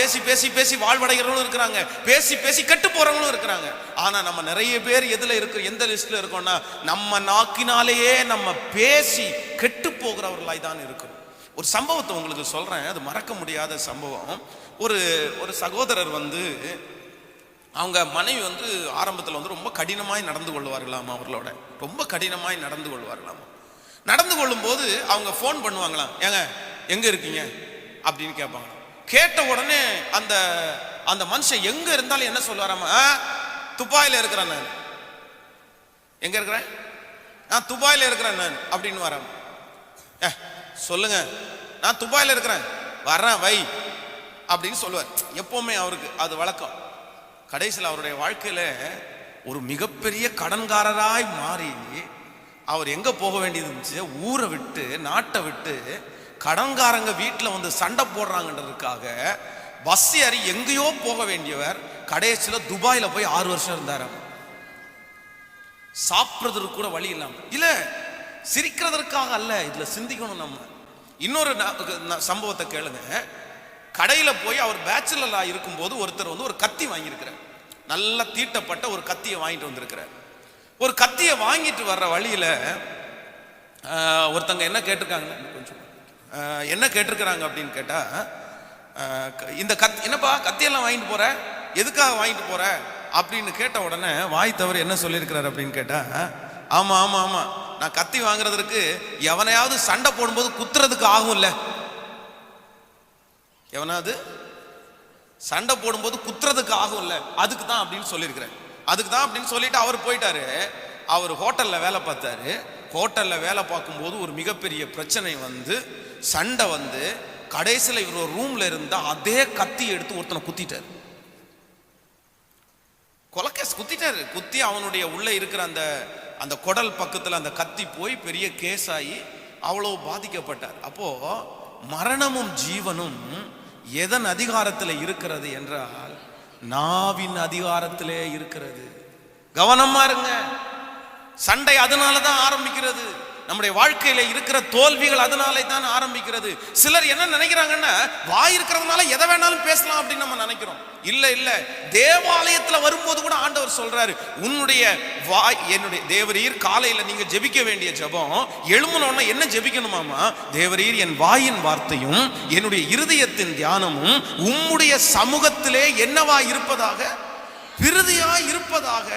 பேசி பேசி பேசி வாழ்வடைகிறவங்களும் இருக்கிறாங்க. பேசி பேசி கெட்டு போறவங்களும் இருக்கிறாங்க. ஆனா நம்ம நிறைய பேர் எதுல இருக்கு எந்த லிஸ்ட்ல இருக்கோம்னா நம்ம நாக்கினாலேயே நம்ம பேசி கெட்டு போகிறவர்களாய் தான் இருக்கிறோம். ஒரு சம்பவத்தை உங்களுக்கு சொல்றேன். அது மறக்க முடியாத சம்பவம். ஒரு ஒரு சகோதரர் வந்து அவங்க மனைவி வந்து ஆரம்பத்தில் வந்து ரொம்ப கடினமாய் நடந்து கொள்வார்களாம் அவர்களோட. ரொம்ப கடினமாய் நடந்து கொள்வார்களாம். நடந்து கொள்ளும்போது அவங்க ஃபோன் பண்ணுவாங்களாம். ஏங்க எங்க இருக்கீங்க? அப்படின்னு கேட்பாங்க. கேட்ட உடனே அந்த அந்த மனுஷன் எங்க இருந்தாலும் என்ன சொல்லுவாராமா? துபாயில் துபாயில இருக்கிறேன் நான். எங்க இருக்கிறேன்? நான் துபாயில இருக்கிறேன் நான் அப்படின்னு வராம. ஏ சொல்லுங்க. நான் துபாயில இருக்கிறேன். வர்றேன் வை அப்படின்னு சொல்லுவார். எப்பவுமே அவருக்கு அது வழக்கம். கடைசியில் அவருடைய வாழ்க்கையில ஒரு மிகப்பெரிய கடன்காரராய் மாறி அவர் எங்க போக வேண்டியது இருந்துச்சு? ஊரை விட்டு நாட்டை விட்டு கடன்காரங்க வீட்டில் வந்து சண்டை போடுறாங்கன்றதுக்காக பஸ் ஏறி எங்கேயோ போக வேண்டியவர் கடைசியில் துபாயில் போய் ஆறு வருஷம் இருந்தார் சாப்பிட்றதுக்கு கூட வழி இல்லாமல் இல்லை சிரிக்கிறதற்காக அல்ல இதில் சிந்திக்கணும் நம்ம. இன்னொரு ந- சம்பவத்தை கேளுங்க. கடையில் போய் அவர் பேச்சுலராக இருக்கும்போது ஒருத்தர் வந்து ஒரு கத்தி வாங்கியிருக்கிறார். நல்லா தீட்டப்பட்ட ஒரு கத்தியை வாங்கிட்டு வந்திருக்கிறார். ஒரு கத்தியை வாங்கிட்டு வர்ற வழியில் ஒருத்தங்க என்ன கேட்டிருக்காங்க கொஞ்சம் என்ன கேட்டிருக்கிறாங்க அப்படின்னு கேட்டால் இந்த கத் என்னப்பா கத்தியெல்லாம் வாங்கிட்டு போகிற எதுக்காக வாங்கிட்டு போகிற அப்படின்னு கேட்ட உடனே வாய் தவறு என்ன சொல்லியிருக்கிறார் அப்படின்னு கேட்டால் ஆமாம் ஆமாம் ஆமாம் நான் கத்தி வாங்குறதுக்கு எவனையாவது சண்டை போடும்போது குத்துறதுக்கு ஆகும்ல. எவனாவது சண்டை போடும்போது குத்துறதுக்கு ஆகும்ல. அதுக்கு தான் அப்படின்னு சொல்லியிருக்கிறேன் அதுக்கு தான் அப்படின்னு சொல்லிட்டு அவர் போயிட்டாரு. அவர் ஹோட்டலில் வேலை பார்த்தாரு. ஹோட்டலில் வேலை பார்க்கும்போது ஒரு மிகப்பெரிய பிரச்சனை வந்து சண்டை வந்து கடைசியில் இவர் ஒரு ரூம்ல இருந்தா அதே கத்தி எடுத்து ஒருத்தனை குத்திட்டாரு. கொலக்கேஸ் குத்திட்டாரு. குத்தி அவனுடைய உள்ளே இருக்கிற அந்த அந்த குடல் பக்கத்தில் அந்த கத்தி போய் பெரிய கேஸ் ஆகி அவ்வளோ பாதிக்கப்பட்டார். அப்போ மரணமும் ஜீவனும் எதன் அதிகாரத்தில் இருக்கிறது என்றால் நாவின் அதிகாரத்திலே இருக்கிறது. கவனமா இருங்க. சண்டை அதனால தான் ஆரம்பிக்கிறது. நம்முடைய வாழ்க்கையில இருக்கிற தோல்விகள் அதனாலே தான் ஆரம்பிக்கிறது. சிலர் என்ன நினைக்கிறாங்கன்னா வாய் இருக்கிறதுனால எதை வேணாலும் பேசலாம் அப்படின்னு நம்ம நினைக்கிறோம். இல்ல இல்ல. தேவாலயத்துல வரும்போது கூட ஆண்டவர் சொல்றாரு உன்னுடைய வாய் என்னுடைய தேவரீர் காலையில நீங்க ஜெபிக்க வேண்டிய ஜெபம் எழுமணும்னா என்ன ஜெபிக்கணுமாமா தேவரீர் என் வாயின் வார்த்தையும் என்னுடைய இருதயத்தின் தியானமும் உம்முடைய சமூகத்திலே என்னவா இருப்பதாக? விருதியா இருப்பதாக.